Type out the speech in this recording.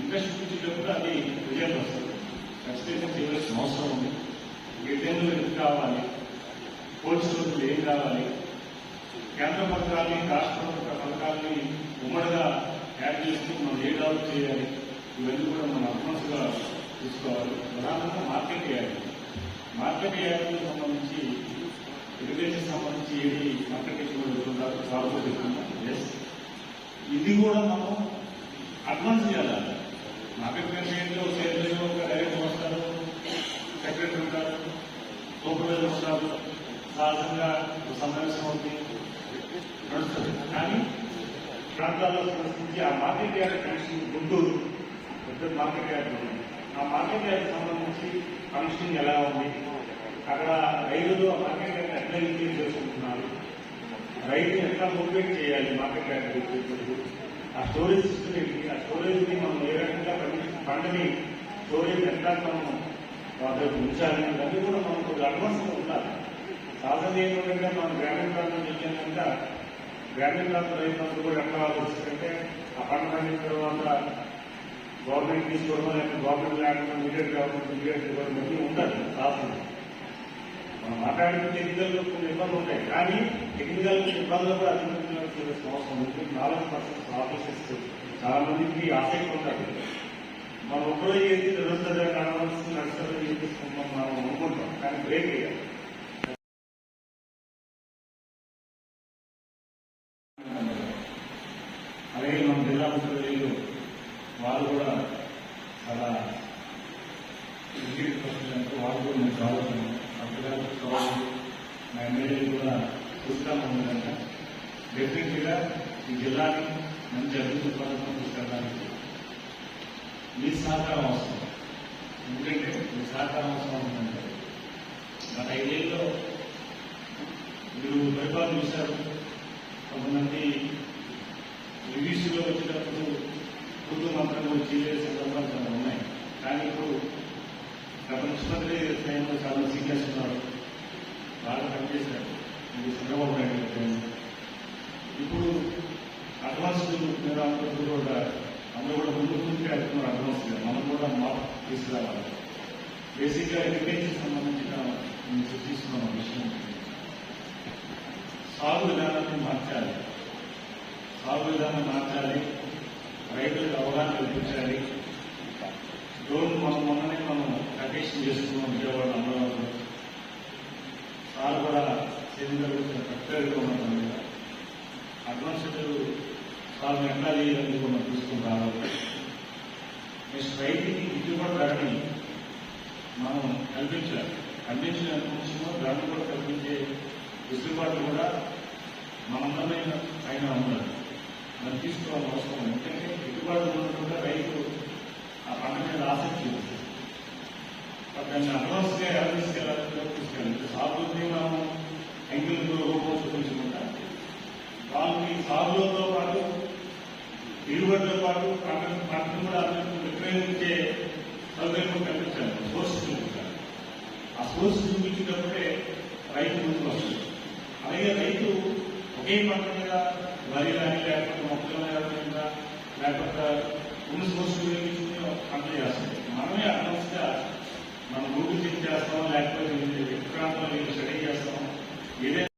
Interest చూపించేటప్పుడు అది result వస్తుంది ఖచ్చితంగా చేయవలసిన అవసరం ఉంది గిడ్డెన్లు ఎందుకు కావాలి కోల్డ్ స్టోర్లు ఏం కావాలి కేంద్ర పథకాల్ని రాష్ట్ర ప్రభుత్వ పథకాల్ని ఉమ్మడిగా యాడ్ చేస్తూ మనం ఏ డెవలప్ చేయాలి ఇవన్నీ కూడా మనం అడ్వాన్స్గా తీసుకోవాలి ప్రధానంగా మార్కెట్ యాడ్ మార్కెట్ యాడ్కి సంబంధించి ఇరిగేషన్ సంబంధించి ఏది మార్కెటింగ్ కూడా ఇది కూడా మనం అడ్వాన్స్ చేయాలి? మార్కెట్ ఏంటో సేవలో ఒక డైరెక్టర్ వస్తారు సెక్రటరీ ఉంటారు సూపర్వైజర్ ఉంటారు సహజంగా ఒక సమావేశం అవుతుంది నడుస్తుంది. కానీ ప్రాంతాల్లో పరిస్థితి ఆ మార్కెట్ యార్డ్ కనెక్షన్ గుంటూరు పెద్ద మార్కెట్ యార్డ్ ఉంది. ఆ మార్కెట్ యార్డ్ సంబంధించి ఫంక్షనింగ్ ఎలా ఉంది? అక్కడ రైతులు ఆ మార్కెట్ యార్డ్ ఎట్లా ఇంక్రీజ్ చేసుకుంటున్నారు. రైతు ఎట్లా మోటివేట్ చేయాలి? మార్కెట్ యార్డ్ ఆ స్టోరేజ్ సిస్టమ్ ఏంటి? ఆ స్టోరేజ్ని మనం ఏ రకంగా పండి- పంటని స్టోరేజ్ ఎట్లా మనం వాళ్ళకి ఉంచాలి అన్నీ కూడా మనం కొద్దిగా అడ్వాన్స్గా ఉండాలి. సాధన ఏంటంటే మనం గ్రామీణ ప్రాంతం చెప్పాం గ్రామీణ ప్రాంత రైతులందరూ కూడా ఎట్లా ఆలోచిస్తుంటే ఆ పంట పండిన తర్వాత గవర్నమెంట్ తీసుకోవడం లేకపోతే గవర్నమెంట్ లేకుండా మీడియట్ గవర్నమెంట్ మీడియట్ గవర్నమెంట్ ఉండాలి. సాధన మనం మాట్లాడిన టెక్నికల్ కొన్ని ఇబ్బందులు ఉంటాయి. కానీ టెక్నికల్ ఇబ్బందులు కూడా అధిగమించాల్సిన అవసరం ఉంది. నాలుగు పర్సెంట్ ఆఫీసెస్ చాలా మందికి ఆసక్తి ఉంటారు. మనం ఒక్కరో చేసి నిరంతర నడవలసి నడుస్తుంది చేసేసుకుంటాం మనం అనుకుంటాం. కానీ బ్రేక్ చేయాలి. అలాగే మన జిల్లా ముఖ్యమంత్రులు వారు కూడా చాలా వాళ్ళు కూడా నేను చదువుతున్నాను అప్పుడాలు మా ఎమ్మెల్యేలు కూడా చూస్తాము ఉందంట. డెఫినెట్గా ఈ జిల్లాని మంచి అభివృద్ధి పథకం తీసుకెళ్ళడానికి మీ సహకారం అవసరం. ఎందుకంటే మీ సహకారం అవసరం ఉందంటే గత ఐదేళ్ళలో మీరు పరిపాలన చూశారు. కొంతమంది రివ్యూస్లో వచ్చినప్పుడు కుటుంబ మంత్రం వచ్చి సందర్భాలు అడ్వాన్స్ మీరు అందరూ కూడా అందరూ కూడా ముందు ముందుకే వెళ్తున్నారు అడ్వాన్స్గా మనం కూడా మార్పు తీసుకురావాలి బేసిక్గా ఎడ్యుకేషన్ సంబంధించిన మేము చర్చిస్తున్నాం విషయం సాగు విధానాన్ని మార్చాలి సాగు విధానం మార్చాలి రైతులకు అవగాహన కల్పించాలి డ్రోన్ మనం మొన్ననే మనం కటేషన్ చేసుకున్నాం విజయవాడ అమరావతిలో సార్ కూడా సేంద్రీయ కరెక్ట్గా ఉన్నాం సార్ ఎట్లా చేయాలని కూడా మనం తీసుకుని రావాలి నెక్స్ట్ రైతుకి గిట్టుబాటు ధరని మనం కల్పించాలి. కల్పించిన కొంచెం ధరను కూడా కల్పించే వెసులుబాటు కూడా మనందరమైన పైన ఉండాలి. మనం తీసుకోవాల్సిన అవసరం ఎందుకంటే గిట్టుబాటు ఉన్నటువంటి రైతు ఆ పంట మీద ఆసక్తి ఉంది. దాన్ని అడ్వాన్స్ ఎలా తీసుకెళ్ళాలి తీసుకెళ్ళాలి సాగుతుంది మనం ఎంగిల్ రూపంలో చూపించుకుంటా వాళ్ళకి సాగులతో పాటు ఉపయోగించే సౌకర్యం కల్పించాలి సోర్స్ కల్పించాలి ఆ సోర్స్ చూపించినప్పుడే రైతు ముందుకు వస్తుంది అలాగే రైతు ఒకే పంట మీద వరి కానీ లేకపోతే మొక్కల మీద లేకపోతే ఉన్న సోర్స్ ఉపయోగించి పంట చేస్తుంది మనమే అనవసరంగా మనం గూగుల్ చెక్ చేస్తాం లేకపోతే విక్రాంతం స్టడీ చేస్తాం ఏదైనా